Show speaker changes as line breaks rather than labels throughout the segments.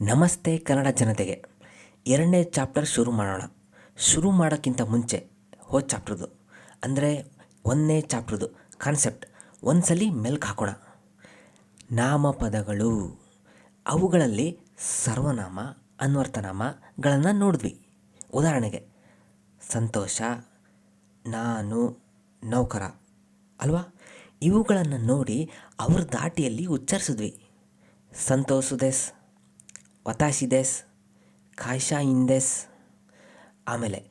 ನಮಸ್ತೆ ಕನ್ನಡ ಜನತೆಗೆ. ಎರಡನೇ ಚಾಪ್ಟರ್ ಶುರು ಮಾಡೋಣ. ಶುರು ಮಾಡೋಕ್ಕಿಂತ ಮುಂಚೆ ಹೋದ ಚಾಪ್ಟ್ರದು. ಅಂದರೆ ಒಂದನೇ ಚಾಪ್ಟ್ರದು ಕಾನ್ಸೆಪ್ಟ್ ಒಂದು ಸಲ ಮೆಲ್ಕ್ ಹಾಕೋಣ. ನಾಮಪದಗಳು. ಅವುಗಳಲ್ಲಿ ಸರ್ವನಾಮ ಅನ್ವರ್ಥನಾಮಗಳನ್ನು ನೋಡಿದ್ವಿ. ಉದಾಹರಣೆಗೆ, ಸಂತೋಷ, ನಾನು, ನೌಕರ, ಅಲ್ವಾ? ಇವುಗಳನ್ನು ನೋಡಿ ಅವ್ರ ದಾಟಿಯಲ್ಲಿ ಉಚ್ಚರಿಸಿದ್ವಿ. ಸಂತೋಷುದೆಸ್ ವತಾಶಿದೆಸ್ ಕಾಯ್ಶಾ ಇಂದೇಸ್ ಆಮೇಲೆ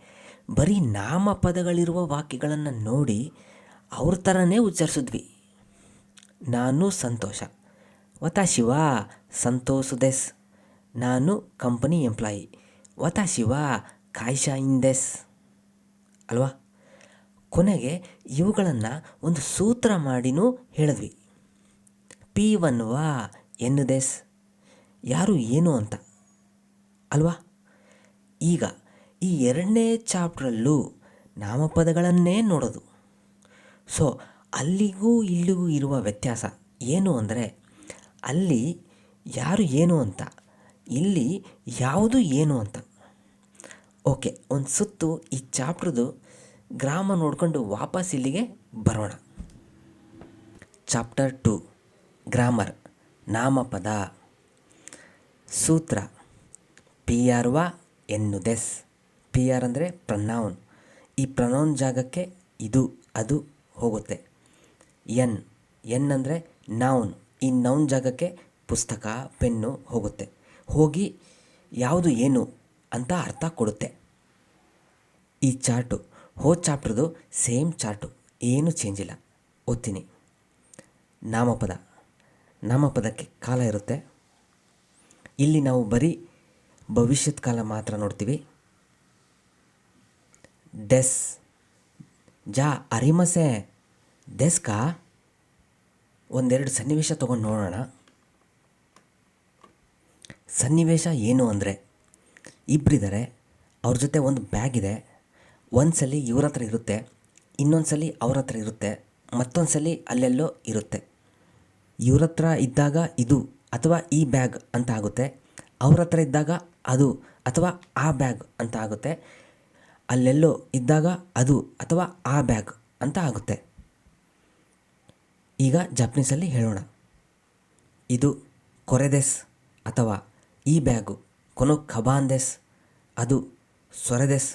ಬರೀ ನಾಮಪದಗಳಿರುವ ವಾಕ್ಯಗಳನ್ನು ನೋಡಿ ಅವ್ರ ಥರನೇ ಉಚ್ಚರಿಸಿದ್ವಿ. ನಾನು ಸಂತೋಷ. ವತಶಿವಾ, ಸಂತೋಷ ದೆಸ್ ನಾನು ಕಂಪನಿ ಎಂಪ್ಲಾಯಿ ವತಾಶಿವ, ಕಾಯ್ಶಾ ಇಂದೆಸ್ ಅಲ್ವಾ? ಕೊನೆಗೆ ಇವುಗಳನ್ನು ಒಂದು ಸೂತ್ರ ಮಾಡಿನೂ ಹೇಳಿದ್ವಿ. ಪಿ ಒನ್ ವಾ ಎನ್ನುದೆಸ್ ಯಾರು ಏನು ಅಂತ. ಅಲ್ವಾ? ಈಗ ಈ ಎರಡನೇ ಚಾಪ್ಟ್ರಲ್ಲೂ ನಾಮಪದಗಳನ್ನೇ ನೋಡೋದು. ಸೊ ಅಲ್ಲಿಗೂ ಇಲ್ಲಿಗೂ ಇರುವ ವ್ಯತ್ಯಾಸ ಏನು ಅಂದರೆ, ಅಲ್ಲಿ ಯಾರು ಏನು ಅಂತ, ಇಲ್ಲಿ ಯಾವುದು ಏನು ಅಂತ. ಓಕೆ ಒಂದು ಸುತ್ತು ಈ ಚಾಪ್ಟ್ರದು ಗ್ರಾಮ ನೋಡಿಕೊಂಡು ವಾಪಸ್ ಇಲ್ಲಿಗೆ ಬರೋಣ. ಚಾಪ್ಟರ್ ಟು ಗ್ರಾಮರ್ ನಾಮಪದ. ಸೂತ್ರ. ಪಿ ಆರ್ ವ ಎನ್ನುದೆಸ್. ಪಿ ಆರ್ ಅಂದರೆ ಪ್ರನೌನ್. ಈ ಪ್ರನೌನ್ ಜಾಗಕ್ಕೆ ಇದು, ಅದು ಹೋಗುತ್ತೆ. ಎನ್. ಎನ್ ಅಂದರೆ ನೌನ್. ಈ ನೌನ್ ಜಾಗಕ್ಕೆ ಪುಸ್ತಕ, ಪೆನ್ನು ಹೋಗುತ್ತೆ. ಹೋಗಿ ಯಾವುದು ಏನು ಅಂತ ಅರ್ಥ ಕೊಡುತ್ತೆ. ಈ ಚಾರ್ಟು ಹೋ ಚಾಪ್ಟ್ರದು ಸೇಮ್ ಚಾರ್ಟು. ಏನು ಚೇಂಜ್ ಇಲ್ಲ. ಓದ್ತೀನಿ. ನಾಮಪದ. ನಾಮಪದಕ್ಕೆ ಕಾಲ ಇರುತ್ತೆ. ಇಲ್ಲಿ ನಾವು ಬರೀ ಭವಿಷ್ಯತ್ ಕಾಲ ಮಾತ್ರ ನೋಡ್ತೀವಿ. ಡೆಸ್. ಜಾ, ಅರಿಮಸೆ. ಡೆಸ್ಕಾ ಒಂದೆರಡು ಸನ್ನಿವೇಶ ತೊಗೊಂಡು ನೋಡೋಣ. ಸನ್ನಿವೇಶ ಏನು ಅಂದರೆ ಇಬ್ಬರಿದ್ದಾರೆ ಅವ್ರ ಜೊತೆ ಒಂದು ಬ್ಯಾಗ್ ಇದೆ. ಒಂದು ಸಲ ಇವ್ರ ಹತ್ರ ಇರುತ್ತೆ ಇನ್ನೊಂದು ಸಲ ಅವ್ರ ಹತ್ರ ಇರುತ್ತೆ ಮತ್ತೊಂದು ಸಲ ಅಲ್ಲೆಲ್ಲೋ ಇರುತ್ತೆ. ಇವ್ರ ಹತ್ರ ಇದ್ದಾಗ ಇದು ಅಥವಾ ಈ ಬ್ಯಾಗ್ ಅಂತ ಆಗುತ್ತೆ. ಅವ್ರ ಹತ್ರ ಇದ್ದಾಗ ಅದು ಅಥವಾ ಆ ಬ್ಯಾಗ್ ಅಂತ ಆಗುತ್ತೆ. ಅಲ್ಲೆಲ್ಲೋ ಇದ್ದಾಗ ಅದು ಅಥವಾ ಆ ಬ್ಯಾಗ್ ಅಂತ ಆಗುತ್ತೆ. ಈಗ ಜಪ್ನೀಸಲ್ಲಿ ಹೇಳೋಣ. ಇದು ಕೊರೆದೆಸ್ ಅಥವಾ ಈ ಬ್ಯಾಗು ಕೊನೋ ಖಬಾಂದೆಸ್ ಅದು ಸೊರೆದೆಸ್,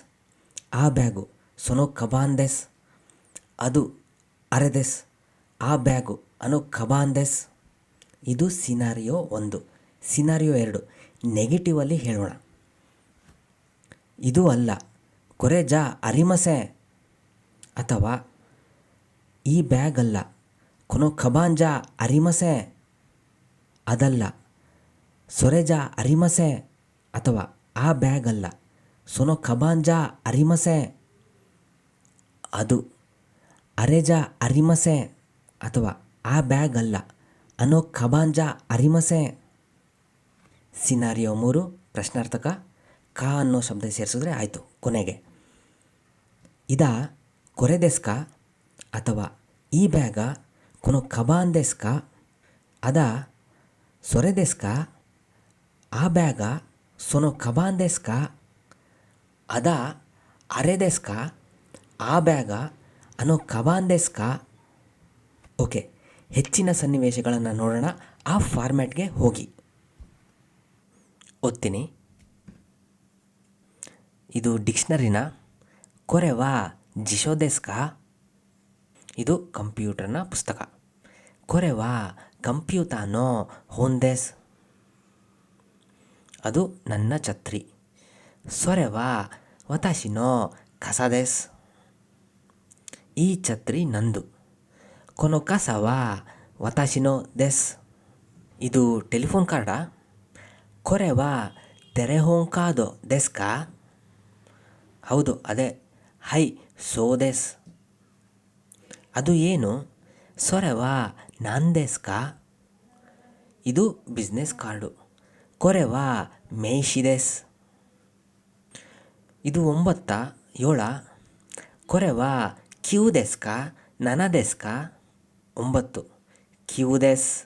ಆ ಬ್ಯಾಗು ಸೊನೋ ಖಬಾಂದೆಸ್ ಅದು ಅರೆದೆಸ್, ಆ ಬ್ಯಾಗು ಅನೋ ಖಬಾಂದೆಸ್ ಇದು ಸಿನಾರಿಯೋ ಒಂದು. ಸಿನಾರಿಯೋ ಎರಡು. ನೆಗೆಟಿವಲ್ಲಿ ಹೇಳೋಣ. ಇದು ಅಲ್ಲ. ಕೊರೆ ಜಾ ಅರಿಮಸೆ ಅಥವಾ ಈ ಬ್ಯಾಗ್ ಅಲ್ಲ. ಕೊನೋ ಖಬಾಂಜ ಅರಿಮಸೆ ಅದಲ್ಲ. ಸೊರೆಜಾ ಅರಿಮಸೆ ಅಥವಾ ಆ ಬ್ಯಾಗ್ ಅಲ್ಲ. ಸೊನೋ ಖಬಾಂಜ ಅರಿಮಸೆ ಅದು. ಅರೆಜಾ ಅರಿಮಸೆ ಅಥವಾ ಆ ಬ್ಯಾಗ್ ಅಲ್ಲ. ಅನ್ನೋ ಖಬಾಂಜಾ ಅರಿಮಸೆ ಸಿನಾರಿಯೋ ಮೂರು ಪ್ರಶ್ನಾರ್ಥಕ. ಕಾ ಅನ್ನೋ ಶಬ್ದ ಸೇರಿಸಿದ್ರೆ ಆಯಿತು. ಕೊನೆಗೆ. ಇದ ಕೊರೆದೆಸ್ಕ ಅಥವಾ ಈ ಬ್ಯಾಗ ಕೊನೋ ಖಬಾಂದೆಸ್ಕ ಅದ ಸೊರೆದೆಸ್ಕ ಆ ಬ್ಯಾಗ ಸೊನೋ ಖಬಾಂದೆಸ್ಕ ಅದ ಅರೆದೆಸ್ಕ ಆ ಬ್ಯಾಗ ಅನ್ನೋ ಖಬಾಂದೆಸ್ಕ ಓಕೆ. ಹೆಚ್ಚಿನ ಸನ್ನಿವೇಶಗಳನ್ನು ನೋಡೋಣ ಆ ಫಾರ್ಮ್ಯಾಟ್ಗೆ ಹೋಗಿ. ಓದ್ತೀನಿ. ಇದು ಡಿಕ್ಷನರಿನ? ಕೊರೆವಾ ಜಿಶೋದೆಸ್ಕ? ಇದು ಕಂಪ್ಯೂಟರ್ನ ಪುಸ್ತಕ. ಕೊರೆವಾ ಕಂಪ್ಯೂತಾನೋ ಹೋಂದೆಸ್? ಅದು ನನ್ನ ಛತ್ರಿ. ಸೊರೆವಾ ವತಾಶಿನೋ ಕಸದೆಸ್? ಈ ಛತ್ರಿ ನಂದು. ಕೊನೋ ಕಸವಾ ವತಾಶಿನೋ ದೆಸ್ ಇದು ಟೆಲಿಫೋನ್ ಕಾರ್ಡಾ ಕೊರೆವಾ ತೆರೆಹೋಂಕಾದೋ ದೆಸ್ಕಾ ಹೌದು ಅದೇ ಹೈ ಸೋದೆಸ್ ಅದು ಏನು ಸೊರೆವಾ ನಾಂದೆಸ್ಕಾ ಇದು ಬಿಸ್ನೆಸ್ ಕಾರ್ಡು ಕೊರೆವಾ ಮೇಷಿದೆಸ್ ಇದು ಒಂಬತ್ತ ಏಳ ಕೊರೆವಾ ಕ್ಯೂದೆಸ್ಕಾ ನನದೆಸ್ಕಾ ಒಂಬತ್ತು. ಕ್ಯೂದೆಸ್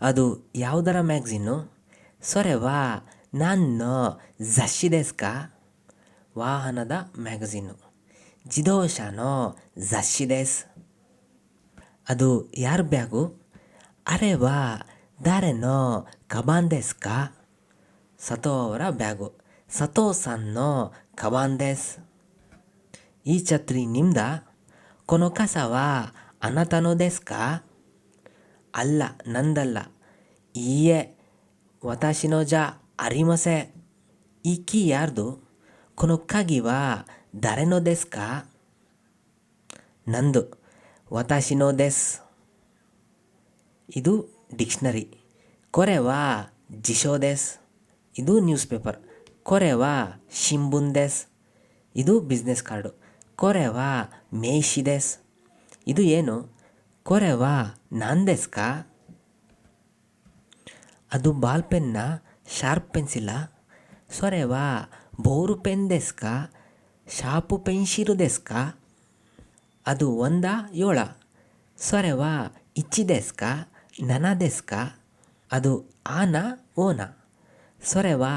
ಅದು ಯಾವುದರ ಮ್ಯಾಗ್ಝಿನ್ನು ಸೊರೆವಾ ನಾನು ಜಶಿ ದೇಸ್ ಕಾ ವಾಹನದ ಮ್ಯಾಗಝೀನು. ಜಿದೋಶಾನೋ ಜಶಿ ದೇಸ್. ಅದು ಯಾರ ಬ್ಯಾಗು? ಅರೆ ವಾ, ದಾರೆನೋ ಕಬಾನ್ ದೇಸ್ ಕಾ ಸತೋ ಅವರ ಬ್ಯಾಗು. ಸತೋ ಸನ್ನೋ ಕಬಾನ್ ದೇಸ್. ಈ ಛತ್ರಿ ನಿಮ್ದ? ಕೊನೊಕಸವಾ ಅನತನೋ ದೇಸ್ ಕಾ ಅಲ್ಲ ನಂದಲ್ಲ ಈಯೆ ವತಾಶಿನೋ ಜಾ ಅರಿಮಸೆ ಈ ಕೀ ಯಾರ್ದು ಕೊನೊಕ್ಕಾಗಿವಾ ದರೆನೋ ದೇಸ್ ಕಾ ನಂದು ವತಾಶಿನೋ ದೇಸ್ ಇದು ಡಿಕ್ಷನರಿ ಕೊರೆವಾ ಜಿಶೋ ದೇಸ್ ಇದು ನ್ಯೂಸ್ ಪೇಪರ್ ಕೊರೆವಾ ಶಿಂಬುನ್ ದೇಸ್ ಇದು ಬಿಸ್ನೆಸ್ ಕಾರ್ಡು ಕೊರೆವಾ ಮೇಷಿ ದೇಸ್ ಇದು ಏನು? ಕೊರೆವಾ ನಾನ್ ದೇಸ್ ಅದು ಬಾಲ್ ಪೆನ್ನ, ಶಾರ್ಪ್ ಪೆನ್ಸಿಲ್ಲ ಸೊರೆವಾ ಬೋರು ಪೆನ್ ದೇಸ್ ಕಾ ಶಾಪು ಪೆನ್ಶಿರು ದೇಸ್ ಕಾ ಅದು ಒಂದ ಏಳ ಸೊರೆವಾ ಇಚ್ಚಿ ದೇಸ್ ಕಾ ನನ ದೇಸ್ ಕಾ ಅದು ಆನ, ಓನ? ಸೊರೆವಾ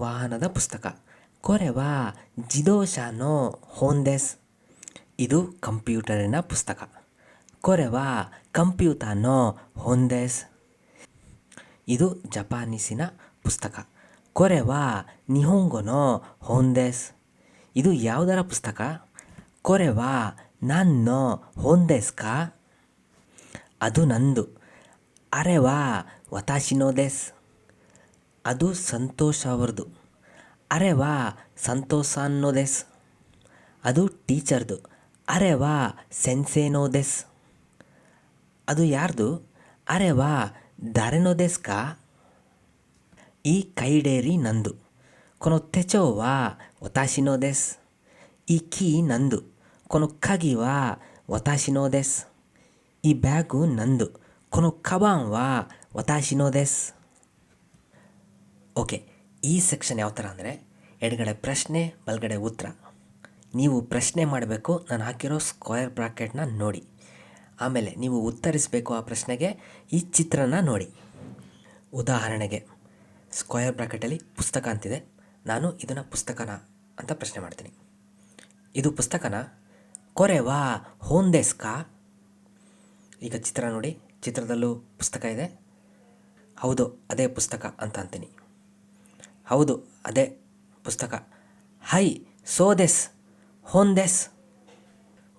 ವಾಹನದ ದೇಸ್ ಕಾ ಓ ದೇಸ್ ಕಾ ಇದು ವಾಹನದ ಪುಸ್ತಕ ಕೊರೆವಾ ಜಿದೋಶಾನೋ ಹೋಂದೆಸ್ ಇದು ಕಂಪ್ಯೂಟರಿನ ಪುಸ್ತಕ. ಕೊರೆವಾ ಕಂಪ್ಯೂತಾನೋ ಹೊಂದೆಸ್ ಇದು ಜಪಾನೀಸಿನ ಪುಸ್ತಕ. ಕೊರೆವಾ ನಿಹೋಂಗೊನೋ ಹೊಂದೆಸ್ ಇದು ಯಾವುದರ ಪುಸ್ತಕ? ಕೊರೆವಾ ನನ್ನೋ ಹೊಂದೆಸ್ ಕಾ ಅದು ನಂದು. ಅರೆವಾ ವತಾಶಿನೋ ದೇಸ್ ಅದು ಸಂತೋಷ್ ಅವ್ರದ್ದು ಅರೆವಾ ಸಂತೋಷ ಅನ್ನೋ ದೇಸ್ ಅದು ಟೀಚರ್ದು ಅರೆವಾ ಸೆನ್ಸೇನೋ ದೇಸ್ ಅದು ಯಾರ್ದು ಅರೆವಾ ದಾರೆನೋ ದೇಸ್ ಕಾ ಈ ಕೈಡೇರಿ ನಂದು ಕೊನೊ ತೆಚೋವಾ ವತಾಶಿನೋ ದೇಸ್ ಈ ಕೀ ನಂದು ಕೊನೊ ಕಗಿವಾ ವತಾಶಿನೋ ದೇಸ್ ಈ ಬ್ಯಾಗು ನಂದು ಕೊನೊ ಕಬಾಂವಾ ವತಾಶಿನೋ ದೇಸ್ ಓಕೆ ಈ ಸೆಕ್ಷನ್ ಯಾವ ಥರ ಅಂದರೆ ಎಡಗಡೆ ಪ್ರಶ್ನೆ, ಬಲಗಡೆ ಉತ್ತರ. ನೀವು ಪ್ರಶ್ನೆ ಮಾಡಬೇಕು, ನಾನು ಹಾಕಿರೋ ಸ್ಕ್ವೇರ್ ಬ್ರಾಕೆಟ್ನ ನೋಡಿ. ಆಮೇಲೆ ನೀವು ಉತ್ತರಿಸಬೇಕು ಆ ಪ್ರಶ್ನೆಗೆ, ಈ ಚಿತ್ರನ ನೋಡಿ. ಉದಾಹರಣೆಗೆ ಸ್ಕ್ವೇರ್ ಬ್ರಾಕೆಟಲ್ಲಿ ಪುಸ್ತಕ ಅಂತಿದೆ. ನಾನು ಇದನ್ನು ಪುಸ್ತಕನ ಅಂತ ಪ್ರಶ್ನೆ ಮಾಡ್ತೀನಿ. ಇದು ಪುಸ್ತಕನ ಕೊರೆವಾ ಹೋಂದೆಸ್ಕಾ ಈಗ ಚಿತ್ರ ನೋಡಿ, ಚಿತ್ರದಲ್ಲೂ ಪುಸ್ತಕ ಇದೆ. ಹೌದು, ಅದೇ ಪುಸ್ತಕ ಅಂತ ಅಂತೀನಿ. ಹೌದು, ಅದೇ ಪುಸ್ತಕ. ಹೈ ಸೋ ದೆಸ್ ಹೋನ್ ದೆಸ್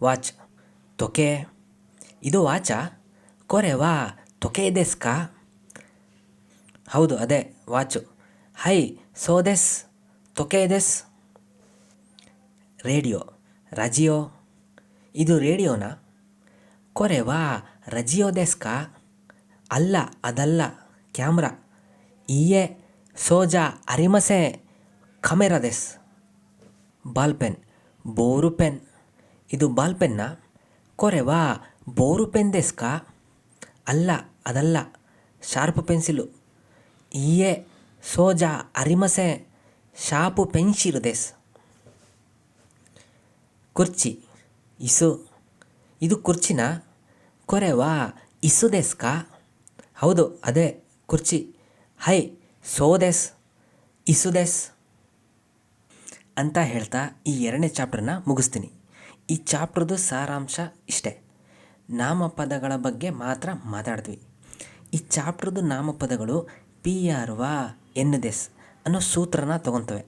ವಾಚ್, ತೊಕೆ. ಇದು ವಾಚ? ಕೊರೆವಾ ತೊಕೆ ದೆಸ್ ಕಾ? ಹೌದು, ಅದೇ ವಾಚು. ಹೈ ಸೋ ದೆಸ್ ತೊಕೆ ದೆಸ್. ರೇಡಿಯೋ, ರಜಿಯೋ. ಇದು ರೇಡಿಯೋನಾ? ಕೊರೆ ವಾ, ರಜಿಯೋ ದೆಸ್ ಕಾ? ಅಲ್ಲ, ಅದಲ್ಲ, ಕ್ಯಾಮ್ರಾ. ಈಯೆ ಸೋಜಾ ಅರಿಮಸೆ ಖಮೆರಾ ದೆಸ್. ಬಾಲ್ ಪೆನ್, ಬೋರು ಪೆನ್. ಇದು ಬಾಲ್ ಪೆನ್ನ. ಕೊರೆವಾ ಬೋರು ಪೆನ್ ದೆಸ್ ಅಲ್ಲ, ಅದಲ್ಲ. Sharp pencil. ಈಯೆ ಸೋಜಾ ಅರಿಮಸೆ, ಶಾಪು ಪೆನ್ಶಿರು ದೆಸ್. ಕುರ್ಚಿ, ಇಸು. ಇದು ಕುರ್ಚಿನ? ಕೊರೆವಾ ಇಸು ದೆಸ್ ಹೌದು, ಅದೇ, ಕುರ್ಚಿ. ಹೈ ಸೋದೆಸ್, ಇಸುದೆಸ್ ಅಂತ ಹೇಳ್ತಾ ಈ ಎರಡನೇ ಚಾಪ್ಟರ್ನ ಮುಗಿಸ್ತೀನಿ. ಈ ಚಾಪ್ಟರ್ದು ಸಾರಾಂಶ ಇಷ್ಟೇ. ನಾಮಪದಗಳ ಬಗ್ಗೆ ಮಾತ್ರ ಮಾತಾಡಿದ್ವಿ ಈ ಚಾಪ್ಟರ್ದು ನಾಮಪದಗಳು ಪಿ ಆರ್ ವಾ ಎನ್ ದೆಸ್ ಅನ್ನೋ ಸೂತ್ರನ ತೊಗೊತವೆ.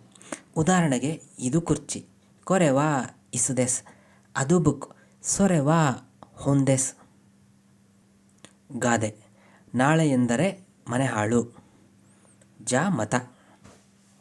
ಉದಾಹರಣೆಗೆ ಇದು ಕುರ್ಚಿ ಕೊರೆವಾ ಇಸುದೆಸ್, ಅದು ಬುಕ್ ಸೊರೆವಾ ಹೊಂದೆಸ್. ಗಾದೆ, ನಾಳೆ ಎಂದರೆ ಮನೆ ಹಾಳು. ಜ ಮತ